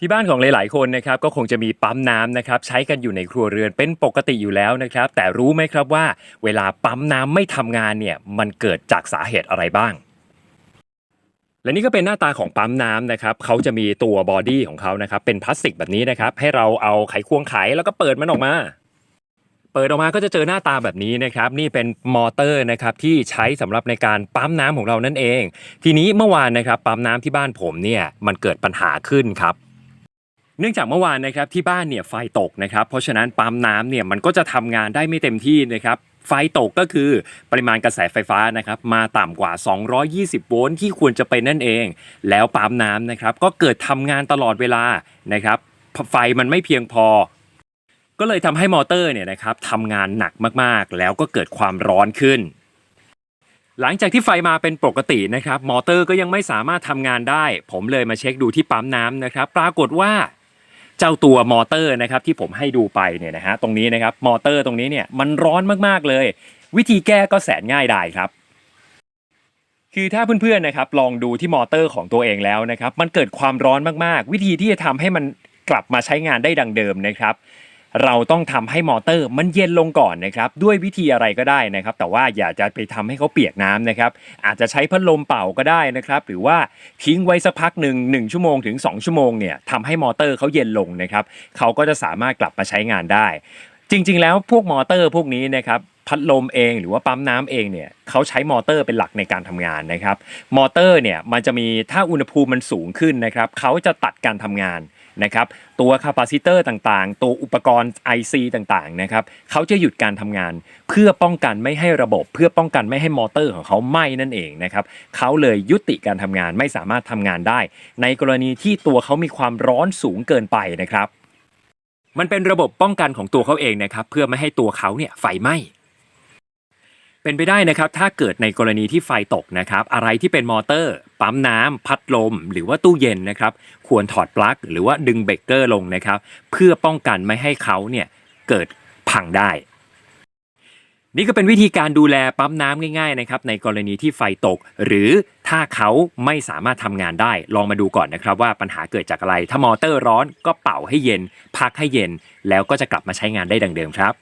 ที่บ้านของหลาย ๆ คนนะครับก็คงจะมีปั๊มน้ำนะครับใช้กันอยู่ในครัวเรือนเป็นปกติอยู่แล้วนะครับ แต่รู้ไหมครับว่า เวลาปั๊มน้ำไม่ทำงานเนี่ยมันเกิดจากสาเหตุอะไรบ้าง และนี่ก็เป็นหน้าตาของปั๊มน้ำนะครับเขาจะมีตัวบอดี้ของเขานะครับเป็นพลาสติกแบบนี้นะครับให้เราเอาไขควงไขแล้วก็เปิดมันออกมา เปิดออกมาก็จะเจอหน้าตาแบบนี้นะครับนี่เป็นมอเตอร์นะครับที่ใช้สำหรับในการปั๊มน้ำของเรานั่นเอง ทีนี้เมื่อวานนะครับปั๊มน้ำที่บ้านผมเนี่ยมันเกิดปัญหาขึ้นครับ เนื่องจากเมื่อวานนะครับที่บ้านเนี่ยไฟตกนะครับ เพราะฉะนั้นปั๊มน้ำเนี่ยมันก็จะทำงานได้ไม่เต็มที่นะครับไฟตกก็คือปริมาณกระแสไฟฟ้านะครับมาต่ำกว่า 220 โวลต์ที่ควรจะเป็นนั่นเอง แล้วปั๊มน้ำนะครับก็เกิดทำงานตลอดเวลานะครับไฟมันไม่เพียงพอ ก็เลยทำให้มอเตอร์เนี่ยนะครับทำงานหนักมากๆ แล้วก็เกิดความร้อนขึ้น หลังจากที่ไฟมาเป็นปกตินะครับ มอเตอร์ก็ยังไม่สามารถทำงานได้ ผมเลยมาเช็คดูที่ปั๊มน้ำนะครับ ปรากฏว่า เจ้าตัวมอเตอร์นะครับที่ผมให้ดูไปเนี่ยนะฮะตรงนี้นะครับมอเตอร์ตรงนี้เนี่ยมันร้อนมากๆเลย วิธีแก้ก็แสนง่ายดายครับ คือถ้าเพื่อนๆนะครับลองดูที่มอเตอร์ของตัวเองแล้วนะครับมันเกิดความร้อนมากๆ วิธีที่จะทำให้มันกลับมาใช้งานได้ดังเดิมนะครับ เราต้องทำให้มอเตอร์มันเย็นลงก่อนนะครับด้วยวิธีอะไรก็ได้นะครับ แต่ว่าอย่าจะไปทำให้เขาเปียกน้ำนะครับ อาจจะใช้พัดลมเป่าก็ได้นะครับ หรือว่าทิ้งไว้สักพักหนึ่งหนึ่งชั่วโมงถึง 2 ชั่วโมงเนี่ยทำให้มอเตอร์เขาเย็นลงนะครับเขาก็จะสามารถกลับมาใช้งานได้ จริง ๆ แล้วพวกมอเตอร์พวกนี้นะครับพัดลมเองหรือว่าปั๊มน้ำเองเนี่ยเขาใช้มอเตอร์เป็นหลักในการทำงานนะครับ มอเตอร์เนี่ยมันจะมีถ้าอุณหภูมิมันสูงขึ้นนะครับเขาจะตัดการทำงาน นะครับตัวคาปาซิเตอร์ต่างๆ ตัวอุปกรณ์ IC ต่างๆนะครับเขาจะหยุดการทำงาน เพื่อป้องกันไม่ให้ระบบ เพื่อป้องกันไม่ให้มอเตอร์ของเขาไหม้นั่นเองนะครับเขาเลยยุติการทำงานไม่สามารถทำงานได้ ในกรณีที่ตัวเขามีความร้อนสูงเกินไปนะครับ มันเป็นระบบป้องกันของตัวเขาเองนะครับเพื่อไม่ให้ตัวเขาเนี่ยไฟไหม้ เป็นไปได้นะครับ ถ้าเกิดในกรณีที่ไฟตกนะครับ อะไรที่เป็นมอเตอร์ ปั๊มน้ำพัดลม หรือว่าตู้เย็นนะครับ ควรถอดปลั๊กหรือว่าดึงเบรกเกอร์ลงนะครับ เพื่อป้องกันไม่ให้เขาเนี่ยเกิดพังได้ นี่ก็เป็นวิธีการดูแลปั๊มน้ำง่ายๆนะครับในกรณีที่ไฟตก หรือถ้าเขาไม่สามารถทำงานได้ ลองมาดูก่อนนะครับ ว่าปัญหาเกิดจากอะไร ถ้ามอเตอร์ร้อนก็เป่าให้เย็น พักให้เย็น แล้วก็จะกลับมาใช้งานได้ดังเดิมครับ